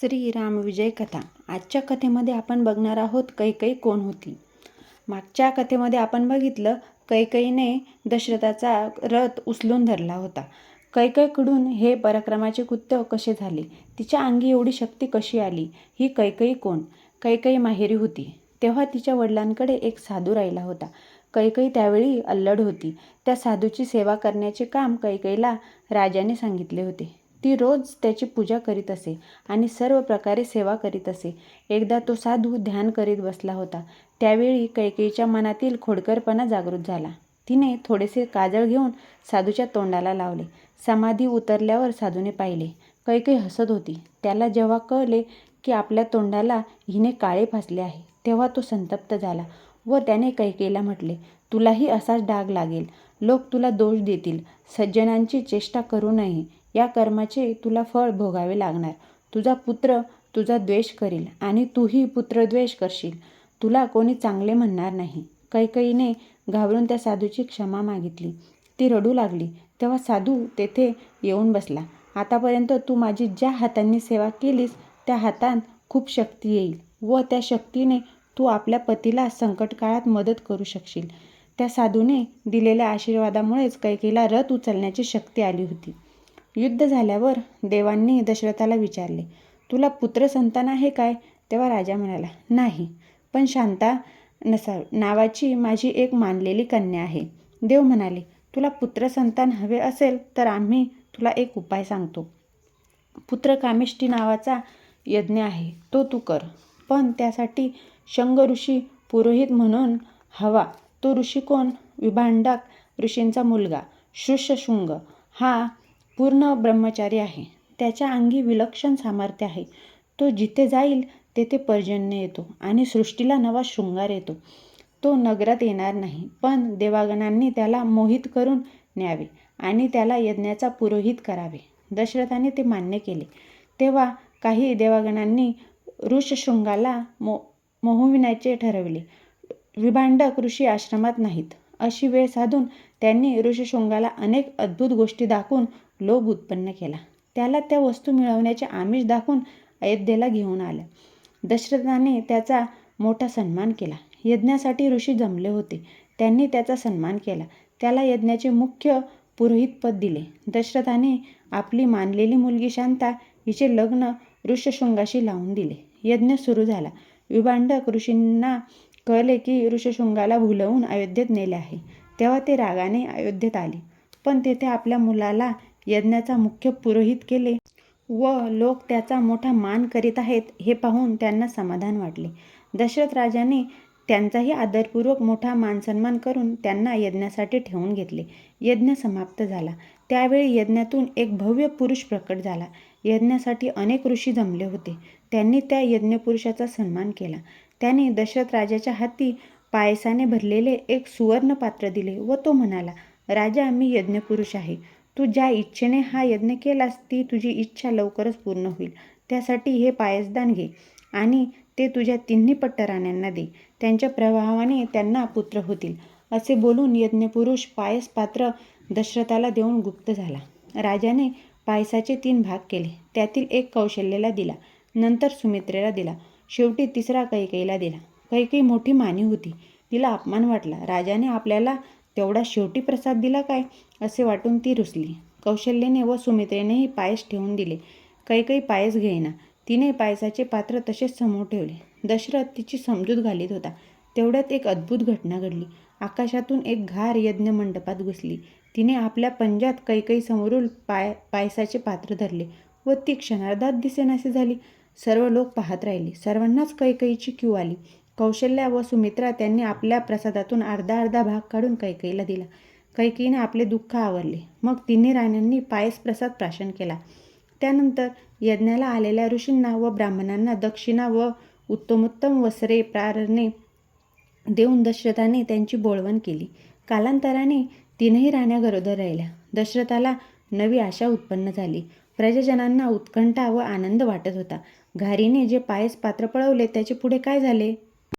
श्रीराम विजय कथा. आजच्या कथेमध्ये आपण बघणार आहोत कैकई कोण होती. मागच्या कथेमध्ये आपण बघितलं कैकईने दशरथाचा रथ उचलून धरला होता. कैकईकडून हे पराक्रमाचे कृत्य कसे झाले? तिच्या अंगी एवढी शक्ती कशी आली? ही कैकई कोण? कैकई माहेरी होती. तेव्हा तिच्या वडिलांकडे एक साधू राहिला होता. कैकई त्यावेळी अल्लड होती. त्या साधूची सेवा करण्याचे काम कैकईला राजाने सांगितले होते. ती रोज त्याची पूजा करीत असे आणि सर्व प्रकारे सेवा करीत असे. एकदा तो साधू ध्यान करीत बसला होता. त्यावेळी कैकेयीच्या मनातील खोडकरपणा जागृत झाला. तिने थोडेसे काजळ घेऊन साधूच्या तोंडाला लावले. समाधी उतरल्यावर साधूने पाहिले. कैकेई हसत होती. त्याला जेव्हा कळले की आपल्या तोंडाला हिने काळे फासले आहे तेव्हा तो संतप्त झाला व त्याने कैकेयीला म्हटले तुलाही असाच डाग लागेल. लोक तुला दोष देतील. सज्जनांची चेष्टा करू नये. या कर्माचे तुला फळ भोगावे लागणार. तुझा पुत्र तुझा द्वेष करील आणि तूही पुत्रद्वेष करशील. तुला कोणी चांगले म्हणणार नाही. कैकईने घाबरून त्या साधूची क्षमा मागितली. ती रडू लागली. तेव्हा साधू तेथे येऊन बसला. आतापर्यंत तू माझी ज्या हातांनी सेवा केलीस त्या हातात खूप शक्ती येईल व त्या शक्तीने तू आपल्या पतीला संकटकाळात मदत करू शकशील. त्या साधूने दिलेल्या आशीर्वादामुळेच कैकेला रथ उचलण्याची शक्ती आली होती. युद्ध झाल्यावर देवांनी दशरथाला विचारले तुला पुत्र संतान आहे काय? तेव्हा राजा म्हणाला नाही पण शांता नसा नावाची माझी एक मानलेली कन्या आहे. देव म्हणाले तुला पुत्र संतान हवे असेल तर आम्ही तुला एक उपाय सांगतो. पुत्र कामिष्टी नावाचा यज्ञ आहे तो तू कर. पण त्यासाठी शंग ऋषी पुरोहित म्हणून हवा. तो ऋषी कोण? विभांडक ऋषींचा मुलगा शृष्यशृंग हा पूर्ण ब्रह्मचारी आहे. त्याच्या अंगी विलक्षण सामर्थ्य आहे. तो जिथे जाईल तेथे पर्जन्य येतो आणि सृष्टीला नवा शृंगार येतो. तो नगरात येणार नाही पण देवागणांनी त्याला मोहित करून न्यावे आणि त्याला यज्ञाचा पुरोहित करावे. दशरथाने ते मान्य केले. तेव्हा काही देवागणांनी ऋषशृंगाला मो मोहविण्याचे ठरवले. विभांडक ऋषी आश्रमात नाहीत. अशी वेळ साधून त्यांनी ऋषशृंगाला अनेक अद्भुत गोष्टी दाखवून लोभ उत्पन्न केला. त्याला त्या वस्तू मिळवण्याचे आमिष दाखवून अयोध्येला घेऊन आल्या दशरथाने त्याचा मोठा सन्मान केला. यज्ञासाठी ऋषी जमले होते. त्यांनी त्याचा सन्मान केला. त्याला यज्ञाचे मुख्य पुरोहितपद दिले. दशरथाने आपली मानलेली मुलगी शांता हिचे लग्न ऋषशृंगाशी लावून दिले. यज्ञ सुरू झाला. विभांडक ऋषींना कळले की ऋषशृंगाला भुलवून अयोध्येत नेले आहे. तेव्हा ते रागाने अयोध्येत आले. पण तेथे आपल्या मुलाला यज्ञाचा मुख्य पुरोहित केले व लोक त्याचा मोठा मान करीत आहेत हे पाहून त्यांना समाधान वाटले. दशरथ राजाने त्यांचाही आदरपूर्वक मोठा मानसन्मान करून त्यांना यज्ञासाठी ठेवून घेतले. यज्ञ समाप्त झाला. त्यावेळी यज्ञातून एक भव्य पुरुष प्रकट झाला. यज्ञासाठी अनेक ऋषी जमले होते. त्यांनी त्या यज्ञपुरुषाचा सन्मान केला. त्याने दशरथ राजाच्या हाती पायसाने भरलेले एक सुवर्ण पात्र दिले व तो म्हणाला राजा मी यज्ञपुरुष आहे. तू ज्या इच्छेने हा यज्ञ केलास ती तुझी इच्छा लवकरच पूर्ण होईल. त्यासाठी हे पायसदान घे आणि ते तुझ्या तिन्ही पट्टराण्यांना दे. त्यांच्या प्रभावाने त्यांना पुत्र होतील. असे बोलून यज्ञपुरुष पायस पात्र दशरथाला देऊन गुप्त झाला. राजाने पायसाचे तीन भाग केले. त्यातील एक कौशल्याला दिला नंतर सुमित्रेला दिला शेवटी तिसरा कैकेला दिला. कैकेयी मोठी मानी होती. तिला अपमान वाटला. राजाने आपल्याला तेवढा शेवटी प्रसाद दिला काय? असे वाटून ती रुसली. कौशल्याने व सुमित्रेनेही पायस ठेवून दिले. कैकई पायस घेईना. तिने पायसाचे पात्र तसेच समोर ठेवले. दशरथ तिची समजूत घालीत होता. तेवढ्यात एक अद्भुत घटना घडली. आकाशातून एक घार यज्ञ मंडपात घुसली. तिने आपल्या पंजात कैकई समोरून पाय पायसाचे पात्र धरले व ती क्षणार्धात दिसेनाशी झाली. सर्व लोक पाहत राहिले. सर्वांनाच कैकईची क्यू आली. कौशल्या व सुमित्रा त्यांनी आपल्या प्रसादातून अर्धा अर्धा भाग काढून कैकेयीला दिला. कैकेयीने आपले दुःख आवरले. मग तिन्ही राण्यांनी पायस प्रसाद प्राशन केला. त्यानंतर यज्ञाला आलेल्या ऋषींना व ब्राह्मणांना दक्षिणा व उत्तमोत्तम वस्त्रे प्रारणे देऊन दशरथाने त्यांची बोळवण केली. कालांतराने तीनही राण्या गरोदर राहिल्या. दशरथाला नवी आशा उत्पन्न झाली. प्रजाजनांना उत्कंठा व आनंद वाटत होता. घारीने जे पायस पात्र पळवले त्याचे पुढे काय झाले?